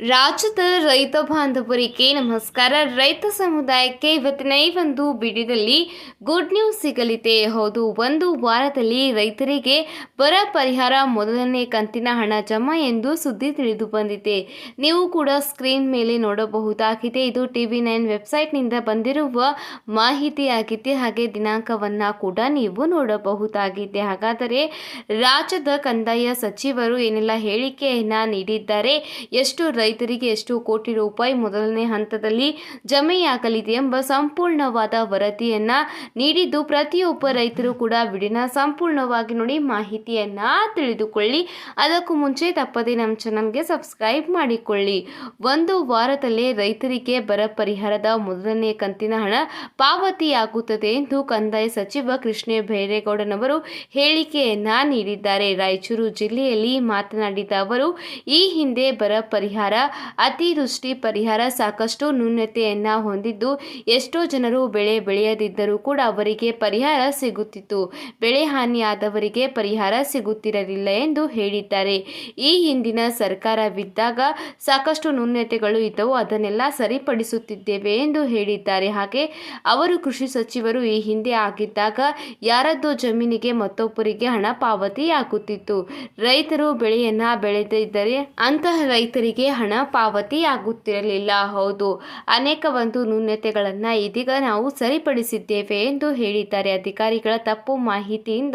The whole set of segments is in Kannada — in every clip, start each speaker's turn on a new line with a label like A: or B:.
A: ರಾಜ್ಯದ ರೈತ ಬಾಂಧವರಿಗೆ ನಮಸ್ಕಾರ. ರೈತ ಸಮುದಾಯಕ್ಕೆ ಇವತ್ತಿನ ಈ ಒಂದು ಬಿಡಿದಲ್ಲಿ ಗುಡ್ ನ್ಯೂಸ್ ಸಿಗಲಿದೆ. ಹೌದು, ಒಂದು ವಾರದಲ್ಲಿ ರೈತರಿಗೆ ಬರ ಪರಿಹಾರ ಮೊದಲನೇ ಕಂತಿನ ಹಣ ಜಮಾ ಎಂದು ಸುದ್ದಿ ತಿಳಿದು ಬಂದಿದೆ. ನೀವು ಕೂಡ ಸ್ಕ್ರೀನ್ ಮೇಲೆ ನೋಡಬಹುದಾಗಿದೆ. ಇದು ಟಿ ವಿ ನೈನ್ ವೆಬ್ಸೈಟ್ನಿಂದ ಬಂದಿರುವ ಮಾಹಿತಿಯಾಗಿದೆ. ಹಾಗೆ ದಿನಾಂಕವನ್ನು ಕೂಡ ನೀವು ನೋಡಬಹುದಾಗಿದೆ. ಹಾಗಾದರೆ ರಾಜ್ಯದ ಕಂದಾಯ ಸಚಿವರು ಏನೆಲ್ಲ ಹೇಳಿಕೆಯನ್ನು ನೀಡಿದ್ದಾರೆ, ಎಷ್ಟು ರೈತರಿಗೆ ಎಷ್ಟು ಕೋಟಿ ರೂಪಾಯಿ ಮೊದಲನೇ ಹಂತದಲ್ಲಿ ಜಮೆಯಾಗಲಿದೆ ಎಂಬ ಸಂಪೂರ್ಣವಾದ ವರದಿಯನ್ನ ನೀಡಿದ್ದು ಪ್ರತಿಯೊಬ್ಬ ರೈತರು ಕೂಡ ವಿಡಿಯೋನ ಸಂಪೂರ್ಣವಾಗಿ ನೋಡಿ ಮಾಹಿತಿಯನ್ನ ತಿಳಿದುಕೊಳ್ಳಿ. ಅದಕ್ಕೂ ಮುಂಚೆ ತಪ್ಪದೆ ನಮ್ಮ ಚಾನಲ್ಗೆ ಸಬ್ಸ್ಕ್ರೈಬ್ ಮಾಡಿಕೊಳ್ಳಿ. ಒಂದು ವಾರದಲ್ಲೇ ರೈತರಿಗೆ ಬರ ಪರಿಹಾರದ ಮೊದಲನೇ ಕಂತಿನ ಹಣ ಪಾವತಿಯಾಗುತ್ತದೆ ಎಂದು ಕಂದಾಯ ಸಚಿವ ಕೃಷ್ಣ ಬೈರೇಗೌಡನವರು ಹೇಳಿಕೆಯನ್ನ ನೀಡಿದ್ದಾರೆ. ರಾಯಚೂರು ಜಿಲ್ಲೆಯಲ್ಲಿ ಮಾತನಾಡಿದ ಅವರು, ಈ ಹಿಂದೆ ಬರ ಪರಿಹಾರ ಅತಿವೃಷ್ಟಿ ಪರಿಹಾರ ಸಾಕಷ್ಟು ನ್ಯೂನ್ಯತೆಯನ್ನು ಹೊಂದಿದ್ದು, ಎಷ್ಟೋ ಜನರು ಬೆಳೆ ಬೆಳೆಯದಿದ್ದರೂ ಕೂಡ ಅವರಿಗೆ ಪರಿಹಾರ ಸಿಗುತ್ತಿತ್ತು. ಬೆಳೆ ಹಾನಿಯಾದವರಿಗೆ ಪರಿಹಾರ ಸಿಗುತ್ತಿರಲಿಲ್ಲ ಎಂದು ಹೇಳಿದ್ದಾರೆ. ಈ ಹಿಂದಿನ ಸರ್ಕಾರವಿದ್ದಾಗ ಸಾಕಷ್ಟು ನ್ಯೂನತೆಗಳು ಇದ್ದವು. ಅದನ್ನೆಲ್ಲ ಸರಿಪಡಿಸುತ್ತಿದ್ದೇವೆ ಎಂದು ಹೇಳಿದ್ದಾರೆ. ಹಾಗೆ ಅವರು ಕೃಷಿ ಸಚಿವರು ಈ ಹಿಂದೆ ಆಗಿದ್ದಾಗ ಯಾರದ್ದೋ ಜಮೀನಿಗೆ ಮತ್ತೊಬ್ಬರಿಗೆ ಹಣ ಪಾವತಿಯಾಗುತ್ತಿತ್ತು. ರೈತರು ಬೆಳೆಯನ್ನ ಬೆಳೆದಿದ್ದರೆ ಅಂತಹ ರೈತರಿಗೆ ಹಣ ಪಾವತಿಯಾಗುತ್ತಿರಲಿಲ್ಲ ಹೌದು, ಅನೇಕ ಒಂದು ನ್ಯೂನತೆಗಳನ್ನು ಇದೀಗ ನಾವು ಸರಿಪಡಿಸಿದ್ದೇವೆ ಎಂದು ಹೇಳಿದ್ದಾರೆ. ಅಧಿಕಾರಿಗಳ ತಪ್ಪು ಮಾಹಿತಿಯಿಂದ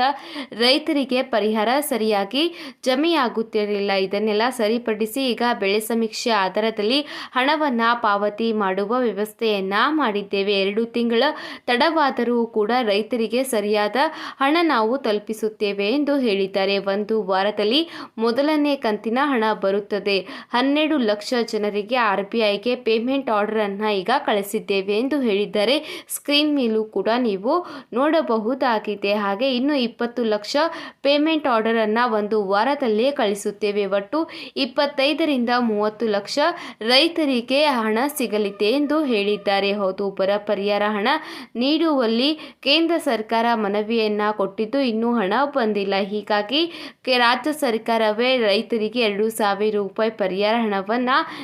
A: ರೈತರಿಗೆ ಪರಿಹಾರ ಸರಿಯಾಗಿ ಜಮೆಯಾಗುತ್ತಿರಲಿಲ್ಲ. ಇದನ್ನೆಲ್ಲ ಸರಿಪಡಿಸಿ ಈಗ ಬೆಳೆ ಸಮೀಕ್ಷೆ ಆಧಾರದಲ್ಲಿ ಹಣವನ್ನು ಪಾವತಿ ಮಾಡುವ ವ್ಯವಸ್ಥೆಯನ್ನು ಮಾಡಿದ್ದೇವೆ. ಎರಡು ತಿಂಗಳ ತಡವಾದರೂ ಕೂಡ ರೈತರಿಗೆ ಸರಿಯಾದ ಹಣ ನಾವು ತಲುಪಿಸುತ್ತೇವೆ ಎಂದು ಹೇಳಿದ್ದಾರೆ. ಒಂದು ವಾರದಲ್ಲಿ ಮೊದಲನೇ ಕಂತಿನ ಹಣ ಬರುತ್ತದೆ. ಹನ್ನೆರಡು ಲಕ್ಷ ಜನರಿಗೆ ಆರ್ ಬಿ ಐಗೆ ಪೇಮೆಂಟ್ ಆರ್ಡರನ್ನು ಈಗ ಕಳಿಸಿದ್ದೇವೆ ಎಂದು ಹೇಳಿದ್ದಾರೆ. ಸ್ಕ್ರೀನ್ ಮೇಲೂ ಕೂಡ ನೀವು ನೋಡಬಹುದಾಗಿದೆ. ಹಾಗೆ ಇನ್ನು ಇಪ್ಪತ್ತು ಲಕ್ಷ ಪೇಮೆಂಟ್ ಆರ್ಡರನ್ನು ಒಂದು ವಾರದಲ್ಲೇ ಕಳಿಸುತ್ತೇವೆ. ಒಟ್ಟು ಇಪ್ಪತ್ತೈದರಿಂದ ಮೂವತ್ತು ಲಕ್ಷ ರೈತರಿಗೆ ಹಣ ಸಿಗಲಿದೆ ಎಂದು ಹೇಳಿದ್ದಾರೆ. ಹೌದು, ಬರ ಪರಿಹಾರ ಹಣ ನೀಡುವಲ್ಲಿ ಕೇಂದ್ರ ಸರ್ಕಾರ ಮನವಿಯನ್ನು ಕೊಟ್ಟಿದ್ದು ಇನ್ನೂ ಹಣ ಬಂದಿಲ್ಲ. ಹೀಗಾಗಿ ರಾಜ್ಯ ಸರ್ಕಾರವೇ ರೈತರಿಗೆ ಎರಡು ಸಾವಿರ ರೂಪಾಯಿ ಪರಿಹಾರ ಹಣವನ್ನು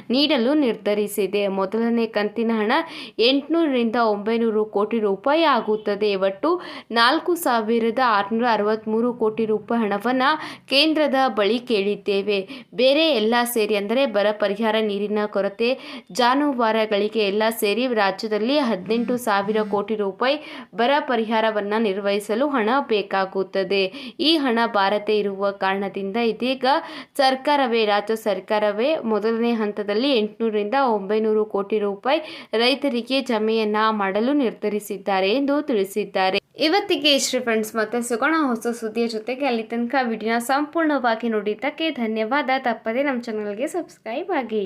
A: ನೀಡಲು ನಿರ್ಧರಿಸಿದೆ. ಮೊದಲನೇ ಕಂತಿನ ಹಣ ಎಂಟುನೂರರಿಂದ ಒಂಬೈನೂರು ಕೋಟಿ ರೂಪಾಯಿ ಆಗುತ್ತದೆ. ಒಟ್ಟು ನಾಲ್ಕು ಸಾವಿರದ ಆರುನೂರ ಅರವತ್ತ್ಮೂರು ಕೋಟಿ ರೂಪಾಯಿ ಹಣವನ್ನು ಕೇಂದ್ರದ ಬಳಿ ಕೇಳಿದ್ದೇವೆ. ಬೇರೆ ಎಲ್ಲ ಸೇರಿ ಅಂದರೆ ಬರ ಪರಿಹಾರ, ನೀರಿನ ಕೊರತೆ, ಜಾನುವಾರುಗಳಿಗೆ ಎಲ್ಲ ಸೇರಿ ರಾಜ್ಯದಲ್ಲಿ ಹದಿನೆಂಟು ಸಾವಿರ ಕೋಟಿ ರೂಪಾಯಿ ಬರ ಪರಿಹಾರವನ್ನು ನಿರ್ವಹಿಸಲು ಹಣ ಬೇಕಾಗುತ್ತದೆ. ಈ ಹಣ ಬಾರದೆ ಇರುವ ಕಾರಣದಿಂದ ಇದೀಗ ಸರ್ಕಾರವೇ, ರಾಜ್ಯ ಸರ್ಕಾರವೇ ಮೊದಲನೇ ಹಂತದಲ್ಲಿ ಎಂಟುನೂರರಿಂದ ಒಂಬೈನೂರು ಕೋಟಿ ರೂಪಾಯಿ ರೈತರಿಗೆ ಜಮೆಯನ್ನ ಮಾಡಲು ನಿರ್ಧರಿಸಿದ್ದಾರೆ ಎಂದು ತಿಳಿಸಿದ್ದಾರೆ. ಇವತ್ತಿಗೆ ಇಷ್ಟೇ ಫ್ರೆಂಡ್ಸ್ ಮತ್ತೆ ಸಿಗೋಣ ಹೊಸ ಸುದ್ದಿಯ ಜೊತೆಗೆ. ಅಲ್ಲಿ ತನಕ ವಿಡಿಯೋನ ಸಂಪೂರ್ಣವಾಗಿ ನೋಡಿದ್ದಕ್ಕೆ ಧನ್ಯವಾದ. ತಪ್ಪದೆ ನಮ್ಮ ಚಾನಲ್ಗೆ ಸಬ್ಸ್ಕ್ರೈಬ್ ಆಗಿ.